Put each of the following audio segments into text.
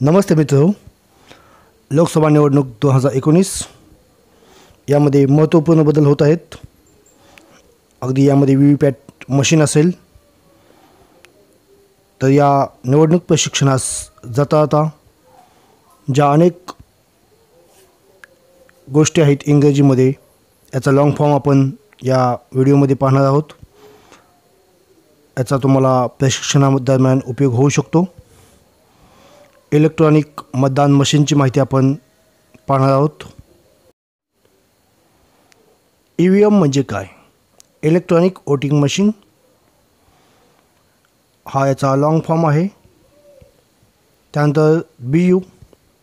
नमस्ते मित्र लोकसभा निवडणूक दोन हजार एकोणीस. यामध्ये महत्त्वपूर्ण बदल होत आहेत. अगदी यामध्ये व्ही व्ही पॅट मशीन असेल. तर या निवडणूक प्रशिक्षणास जाता जाता ज्या अनेक गोष्टी आहेत इंग्रजीमध्ये याचा लाँग फॉर्म आपण या व्हिडिओमध्ये पाहणार आहोत. याचा तुम्हाला प्रशिक्षणादरम्यान उपयोग होऊ शकतो. इलेक्ट्रॉनिक मतदान मशीनची माहिती आपण पाहणार आहोत. ई व्ही एम म्हणजे काय? Electronic voting machine? हा याचा लाँग फॉर्म आहे. त्यानंतर बी यू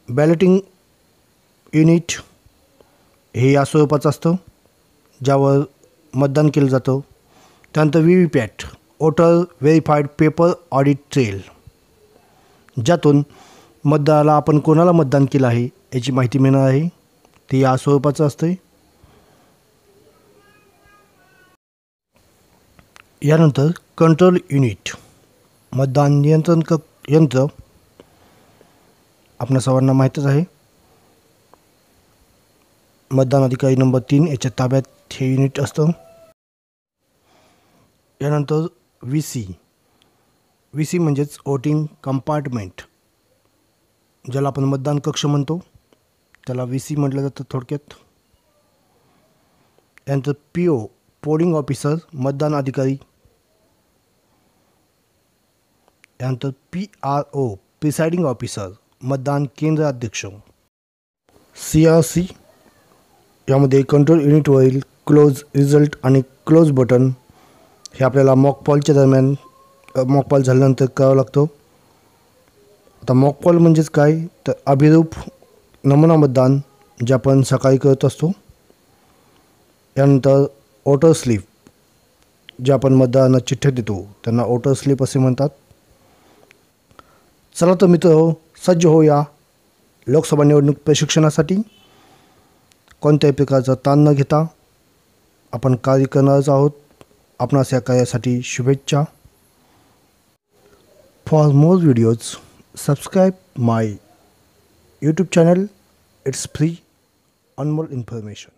बॅलेटिंग युनिट हे या स्वरूपाचं असतं ज्यावर मतदान केलं जातं. त्यानंतर V V PAT voter verified paper audit trail ज्यातून मतदाराला आपण कोणाला मतदान केलं आहे याची माहिती मिळणार आहे. ते या स्वरूपाचं असतं यानंतर कंट्रोल युनिट मतदान नियंत्रण क यंत्र आपल्या सर्वांना माहीतच आहे. मतदान अधिकारी नंबर तीन याच्या ताब्यात हे युनिट असतं. यानंतर व्ही सी व्ही सी म्हणजेच वोटिंग कंपार्टमेंट ज्याला आपण मतदान कक्ष म्हणतो त्याला व्ही सी म्हटलं जातं थोडक्यात. यांचं पी ओ पोलिंग ऑफिसर मतदान अधिकारी. यानंतर P R O presiding officer मतदान केंद्र अध्यक्ष. सी आर सी यामध्ये कंट्रोल युनिटवरील क्लोज रिझल्ट आणि क्लोज बटन हे आपल्याला मॉकपॉलच्या दरम्यान मॉकपॉल झाल्यानंतर करावं लागतो. आता मॉकपॉल म्हणजेच काय? तर अभिरूप नमुना मतदान जे आपण सकाळी करत असतो. यानंतर ओटर स्लिप जे आपण मतदारांना चिठ्ठ्या देतो त्यांना ओटर स्लिप असे म्हणतात. चला तर मित्र सज्ज होऊया लोकसभा निवडणूक प्रशिक्षणासाठी. कोणत्याही प्रकारचा ताण न घेता आपण कार्य करणारच आहोत. आपणास या कार्यासाठी शुभेच्छा. For more videos subscribe my youtube channel. It's free. On more information.